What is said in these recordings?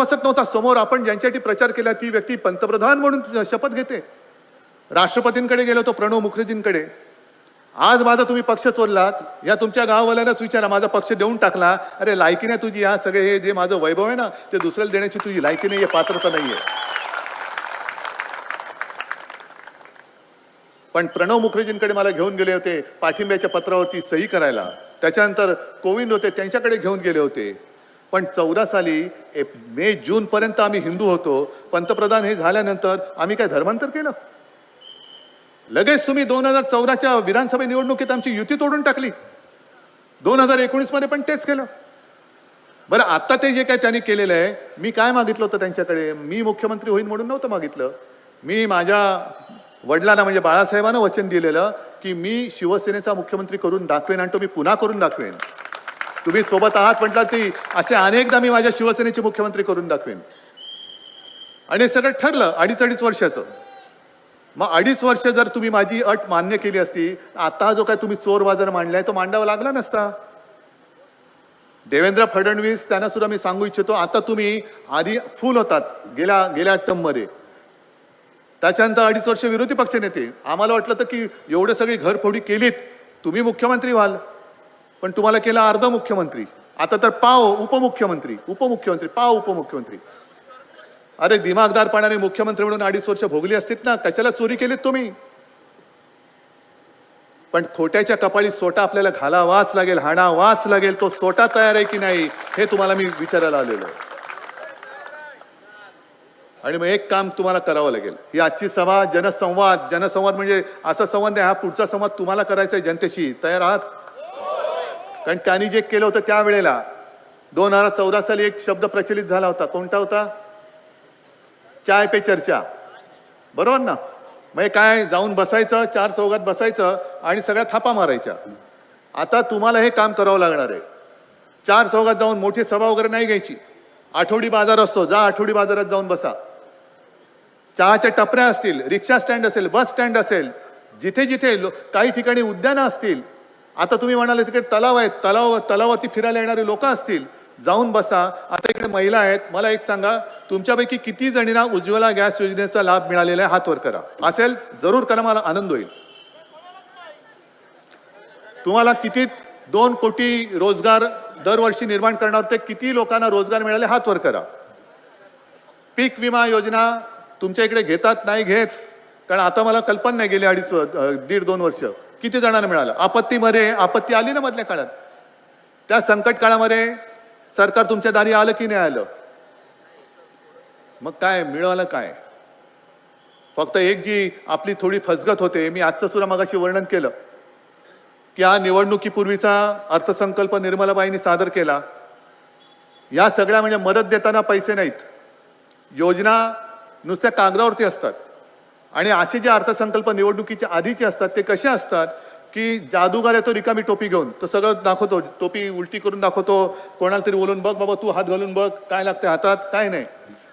वाचत नव्हता. समोर आपण ज्यांच्यासाठी प्रचार केला ती व्यक्ती पंतप्रधान म्हणून शपथ घेते. राष्ट्रपतींकडे गेलो तो प्रणव मुखर्जींकडे. आज माझा तुम्ही पक्ष चोरलात या तुमच्या गाववाल्यालाच विचारा माझा पक्ष देऊन टाकला. अरे लायकी नाही तुझी या सगळे हे जे माझं वैभव आहे ना ते दुसऱ्याला देण्याची तुझी लायकी नाहीये पात्रता नाहीये. पण प्रणव मुखर्जींकडे मला घेऊन गेले होते पाठिंब्याच्या पत्रावरती सही करायला. त्याच्यानंतर कोविंद होते त्यांच्याकडे घेऊन गेले होते. पण चौदा साली एप- मे जूनपर्यंत आम्ही हिंदू होतो. पंतप्रधान हे झाल्यानंतर आम्ही काय धर्मांतर केलं? लगेच तुम्ही दोन हजार चौदाच्या विधानसभा निवडणुकीत आमची युती तोडून टाकली. दोन हजार एकोणीसमध्ये पण तेच केलं. बरं आत्ता ते जे काय त्यांनी केलेलं आहे मी काय मागितलं होतं त्यांच्याकडे? मी मुख्यमंत्री होईन म्हणून नव्हतं मागितलं. मी माझ्या वडिलांना म्हणजे बाळासाहेबांना वचन दिलेलं की मी शिवसेनेचा मुख्यमंत्री करून दाखवेन आणि तो मी पुन्हा करून दाखवेन. तुम्ही सोबत आहात म्हटलं ती असे अनेकदा मी माझ्या शिवसेनेचे मुख्यमंत्री करून दाखवेन. आणि हे सगळं ठरलं अडीच अडीच वर्षाचं. मग अडीच वर्ष जर तुम्ही माझी अट मान्य केली असती आता जो काय तुम्ही चोर बाजार मांडलाय तो मांडावा लागला नसता. देवेंद्र फडणवीस त्यांना सुद्धा मी सांगू इच्छितो आता तुम्ही आधी फुल होतात गेल्या गेल्या टर्ममध्ये. त्याच्यानंतर अडीच वर्ष विरोधी पक्ष नेते आम्हाला वाटलं तर की एवढे सगळी घरफोडी केलीत तुम्ही मुख्यमंत्री व्हाल. पण तुम्हाला केला अर्ध मुख्यमंत्री. आता तर पाव उपमुख्यमंत्री उपमुख्यमंत्री पाव उपमुख्यमंत्री. अरे दिमागदारपणाने मुख्यमंत्री म्हणून अडीच वर्ष भोगली असतीत ना कशाला चोरी केलीत तुम्ही? पण खोट्याच्या कपाळी सोटा आपल्याला घालावाच लागेल हाणावाच लागेल तो सोटा तयार आहे की नाही हे तुम्हाला मी विचारायला आलेलो आहे. आणि मग एक काम तुम्हाला करावं लागेल. ही आजची सभा जनसंवाद जनसंवाद म्हणजे असा संवाद नाही हा पुढचा संवाद तुम्हाला करायचा आहे जनतेशी. तयार आहात? कारण त्यांनी जे केलं होतं त्यावेळेला दोन हजार चौदा साली एक शब्द प्रचलित झाला होता. कोणता होता? चाय पे चर्चा. बरोबर ना? मग काय जाऊन बसायचं चार चौघात बसायचं आणि सगळ्या थापा मारायच्या. आता तुम्हाला हे काम करावं लागणार आहे. चार चौघात जाऊन मोठी सभा वगैरे नाही घ्यायची. आठवडी बाजार असतो. जा आठवडी बाजारात जाऊन बसा. चहाच्या टपऱ्या असतील रिक्षा स्टँड असेल बस स्टँड असेल जिथे जिथे लो- काही ठिकाणी उद्यानं असतील आता तुम्ही म्हणाले तिकडे तलाव आहेत तलाव तलावावरती फिरायला येणारे लोक असतील. जाऊन बसा. आता इकडे महिला आहेत. मला एक सांगा तुमच्यापैकी किती जणींना उज्ज्वला गॅस योजनेचा लाभ मिळालेला आहे? हातवर करा. असेल जरूर करा. मला आनंद होईल. तुम्हाला किती दोन कोटी रोजगार दरवर्षी निर्माण करणार ते किती लोकांना रोजगार मिळाले? हातवर करा. पीक विमा योजना तुमच्या इकडे घेतात? नाही घेत. कारण आता मला कल्पना नाही गेली अडीच दीड दोन वर्ष. किती जणांना मिळालं? आपत्तीमध्ये आपत्ती आली ना मधल्या काळात? त्या संकट काळामध्ये सरकार तुमच्या दारी आलं की नाही आलं? मग काय मिळालं काय? फक्त एक जी आपली थोडी फसगत होते मी आजचं सुद्धा मगाशी वर्णन केलं. की हा निवडणुकीपूर्वीचा अर्थसंकल्प निर्मलाबाईंनी सादर केला. या सगळ्या म्हणजे मदत देताना पैसे नाहीत. योजना नुसत्या कागदावरती असतात. आणि असे जे अर्थसंकल्प निवडणुकीच्या आधीचे असतात ते कसे असतात की जादूगार येतो रिकामी टोपी घेऊन. तो सगळं दाखवतो टोपी उलटी करून दाखवतो कोणाला तरी बोलून बघ बाबा तू हात घालून बघ काय लागते हातात? काय नाही.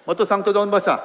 मग तो सांगतो जाऊन बसा.